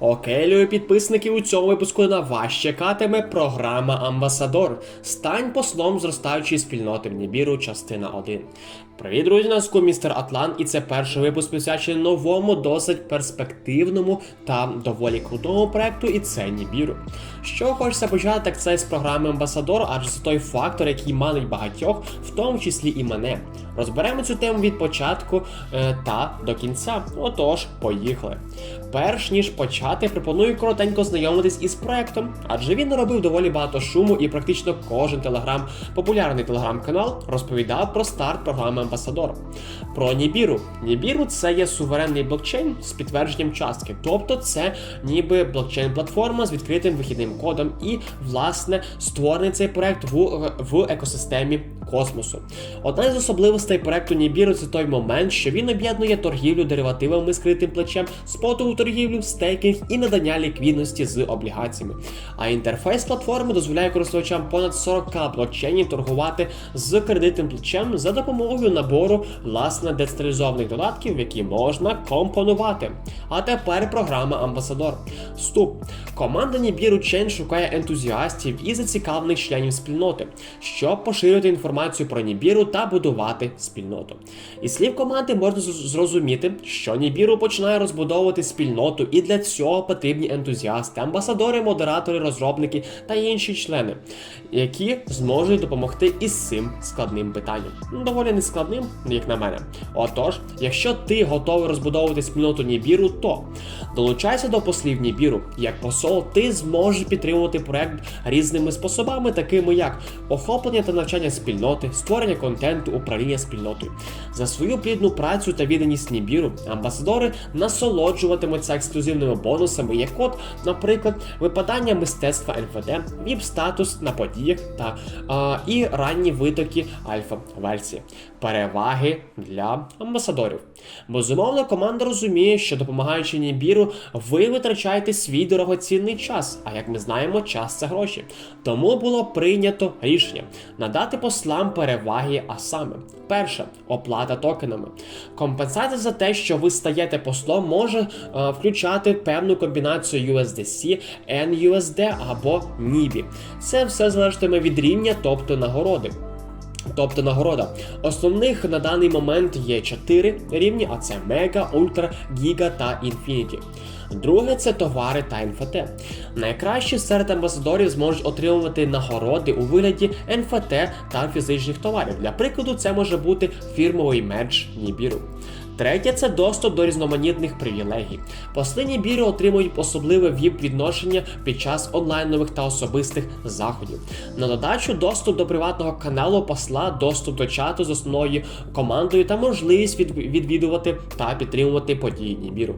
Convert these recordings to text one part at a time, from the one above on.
Окей, любі підписники, у цьому випуску на вас чекатиме програма Амбасадор. Стань послом зростаючої спільноти в Нібіру, частина 1. Привіт, друзі, на зв'язку містер Атлан, і це перший випуск присвячений новому, досить перспективному та доволі крутому проекту, і це Нібіру. Що хочеться почати, так це з програми Амбасадор, адже це той фактор, який манить багатьох, в тому числі і мене. Розберемо цю тему від початку е, та до кінця. Отож, поїхали. Перш ніж почати, пропоную коротенько знайомитись із проектом, адже він наробив доволі багато шуму, і практично кожен телеграм, популярний телеграм-канал, розповідав про старт програми Амбасадор. Про Нібіру. Нібіру це є суверенний блокчейн з підтвердженням частки, тобто це ніби блокчейн-платформа з відкритим вихідним кодом, і власне створений цей проект в, в екосистемі космосу. Одна з особливостей проекту Нібіру це той момент, що він об'єднує торгівлю деривативами з критим плечем, спотову торгівлю, стейкінг і надання ліквідності з облігаціями. А інтерфейс платформи дозволяє користувачам понад 40 блокчейнів торгувати з кредитним плечем за допомогою набору власне децентралізованих додатків, які можна компонувати. А тепер програма Амбасадор. Вступ. Команда Нібіру Chain шукає ентузіастів і зацікавлених членів спільноти, щоб поширювати інформацію про Нібіру та будувати спільноту. Із слів команди можна зрозуміти, що Нібіру починає розбудовувати спільноту, і для цього потрібні ентузіасти, амбасадори, модератори, розробники та інші члени, які зможуть допомогти із цим складним питанням. Ну, Доволі не складним, як на мене. Отож, якщо ти готовий розбудовувати спільноту Нібіру, то долучайся до послів Нібіру. Як посол, ти зможеш підтримувати проект різними способами, такими як охоплення та навчання спільноти, створення контенту, управління спільнотою. За свою плідну працю та відданість Нібіру амбасадори насолоджуватимуться ексклюзивними бонусами, як от, наприклад, випадання мистецтва НФТ, віп-статус на подіях та а, і ранні витоки альфа-версії. Переваги для амбасадорів. Безумовно, команда розуміє, що допомагаючи Нібіру, ви витрачаєте свій дорогоцінний час. А як ми знаємо, час це гроші. Тому було прийнято рішення надати послам переваги, а саме: перше оплата токенами. Компенсація за те, що ви стаєте послом, може е, включати певну комбінацію USDC, NUSD або NIBI. Це все залежатиме від рівня, тобто нагороди. Тобто нагорода. Основних на даний момент є 4 рівні, а це Мега, Ультра, Гіга та Інфініті. Друге це товари та НФТ. Найкращі серед амбасадорів зможуть отримувати нагороди у вигляді НФТ та фізичних товарів. Для прикладу, це може бути фірмовий мерч Нібіру. Третє це доступ до різноманітних привілегій. Посли Нібіру отримують особливе ВІП-відношення під час онлайнових та особистих заходів. На додачу доступ до приватного каналу посла, доступ до чату з основною командою та можливість від- відвідувати та підтримувати події Нібіру.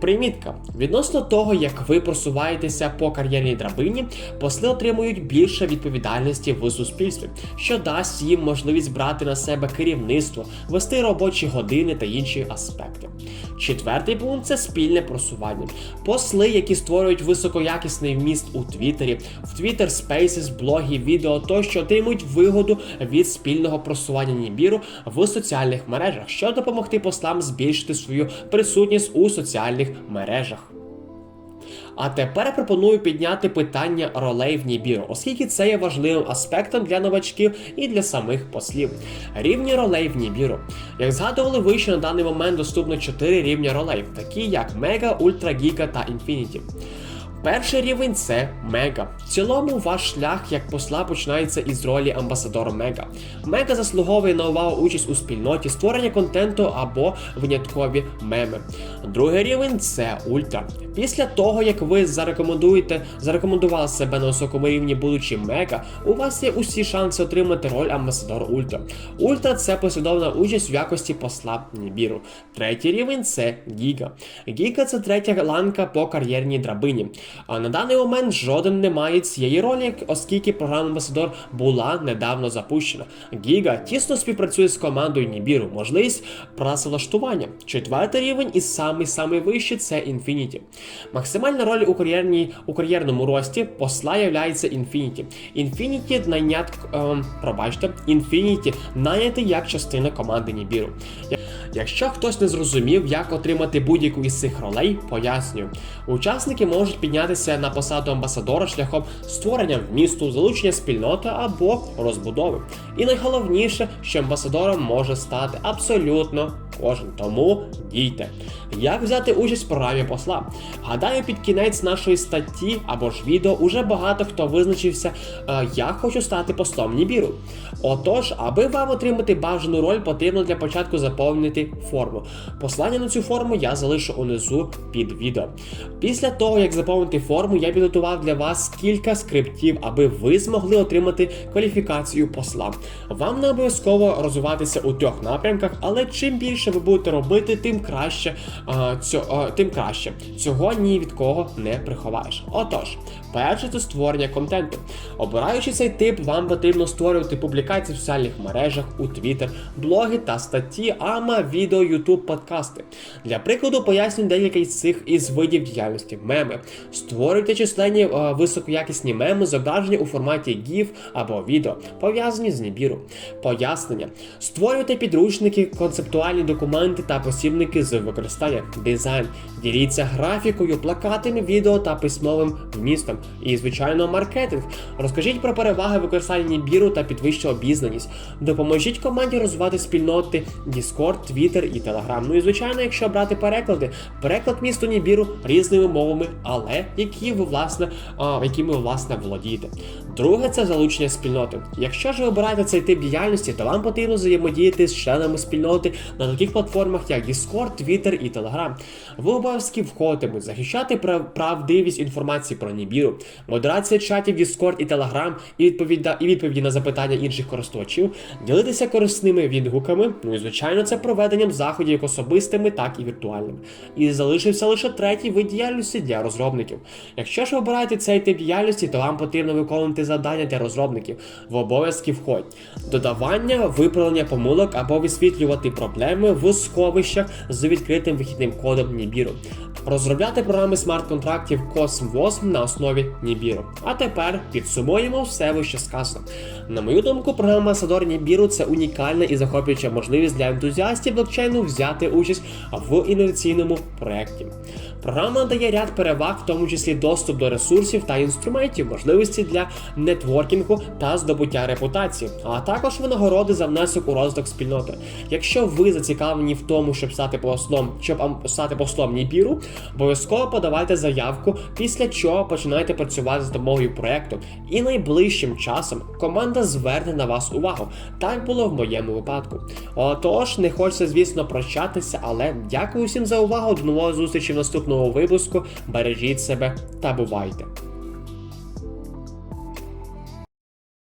Примітка: відносно того, як ви просуваєтеся по кар'єрній драбині, посли отримують більше відповідальності в суспільстві, що дасть їм можливість брати на себе керівництво, вести робочі години та інші аспекти. Четвертий пункт це спільне просування. Посли, які створюють високоякісний вміст у Твіттері, в Twitter Spaces, блоги, відео тощо отримують вигоду від спільного просування Нібіру в соціальних мережах, що допомогти послам збільшити свою присутність у соціальних мережах. А тепер пропоную підняти питання ролей в Нібіру, оскільки це є важливим аспектом для новачків і для самих послів. Рівні ролей в Нібіру. Як згадували вище, на даний момент доступно 4 рівня ролей, такі як Мега, Ультра, Гіка та Інфініті. Перший рівень це Мега. В цілому ваш шлях як посла починається із ролі амбасадора Мега. Мега заслуговує на увагу участь у спільноті, створення контенту або виняткові меми. Другий рівень це Ультра. Після того, як ви зарекомендуєте, зарекомендували себе на високому рівні, будучи Мега, у вас є усі шанси отримати роль амбасадора Ультра. Ультра це послідовна участь в якості посла Нібіру. Третій рівень це Гіга. Гіга це третя ланка по кар'єрній драбині. А на даний момент жоден не має цієї ролі, оскільки програма Амбасадор була недавно запущена. Гіга тісно співпрацює з командою Нібіру, можливість працевлаштування. Четвертий рівень і самий самий вищий це Infinity. Максимальна роль у кар'єрній у кар'єрному рості посла являється Infinity. Infinity найнят, ем, пробачте, Infinity найняти як частина команди Нібіру. Якщо хтось не зрозумів, як отримати будь-яку із цих ролей, пояснюю. Учасники можуть піднятися на посаду амбасадора шляхом створення вмісту, залучення спільноти або розбудови. І найголовніше, що амбасадором може стати абсолютно кожен. Тому дійте. Як взяти участь в програмі посла? Гадаю, під кінець нашої статті або ж відео уже багато хто визначився, е, я хочу стати послом Нібіру. Отож, аби вам отримати бажану роль, потрібно для початку заповнити форму. Послання на цю форму я залишу унизу під відео. Після того, як заповнити форму, я підготував для вас кілька скриптів, аби ви змогли отримати кваліфікацію посла. Вам не обов'язково розвиватися у трьох напрямках, але чим більше ви будете робити, тим краще. а, тим краще. Цього ні від кого не приховаєш. Отож, перше це створення контенту. Обираючи цей тип, вам потрібно створювати публікації в соціальних мережах, у Twitter, блоги та статті, ама, відео, YouTube, подкасти. Для прикладу поясню декілька із цих із видів діяльності меми. Створюйте численні високоякісні меми, зображені у форматі GIF або відео, пов'язані з Нібіру. Пояснення. Створюйте підручники, концептуальні документи та посібники з використання дизайн. Діліться графікою, плакатами, відео та письмовим вмістом. І, звичайно, маркетинг. Розкажіть про переваги використання Нібіру та підвищити обізнаність. Допоможіть команді розвивати спільноти Discord, Twitter і Telegram. Ну і звичайно, якщо брати переклади, переклад місту Нібіру різними мовами, але які ви власне, а, якими ви власне володієте. Друге це залучення спільноти. Якщо ж ви обираєте цей тип діяльності, то вам потрібно взаємодіяти з членами спільноти на таких платформах, як Discord, Twitter і Telegram. Ви обов'язки входитимуть захищати прав- правдивість інформації про Нібіру, модерація чатів Discord і Telegram і відповіді, і відповіді на запитання інших користувачів, ділитися корисними відгуками. Ну і звичайно, це проведенням заходів як особистими, так і віртуальними. І залишився лише третій вид діяльності для розробників. Якщо ж ви обираєте цей тип діяльності, то вам потрібно виконувати завдання для розробників. В обов'язки входять додавання, виправлення помилок або висвітлювати проблеми в сховищах з відкритим вихідним кодом Нібіру. Розробляти програми смарт-контрактів CosmWasm на основі Нібіру. А тепер підсумуємо все вище сказано. На мою думку, програма Амбасадор Нібіру це унікальна і захоплююча можливість для ентузіастів блокчейну взяти участь в інноваційному проєкті. Програма дає ряд переваг, в тому числі доступ до ресурсів та інструментів, можливості для нетворкінгу та здобуття репутації, а також винагороди за внесок у розвиток спільноти. Якщо ви зацікавлені в тому, щоб стати послом, щоб стати послом Нібіру, обов'язково подавайте заявку, після чого починайте працювати з допомогою проекту. І найближчим часом команда зверне на вас увагу. Так було в моєму випадку. Отож, не хочеться, звісно, прощатися, але дякую всім за увагу. До нової зустрічі в наступному випуску. Бережіть себе та бувайте!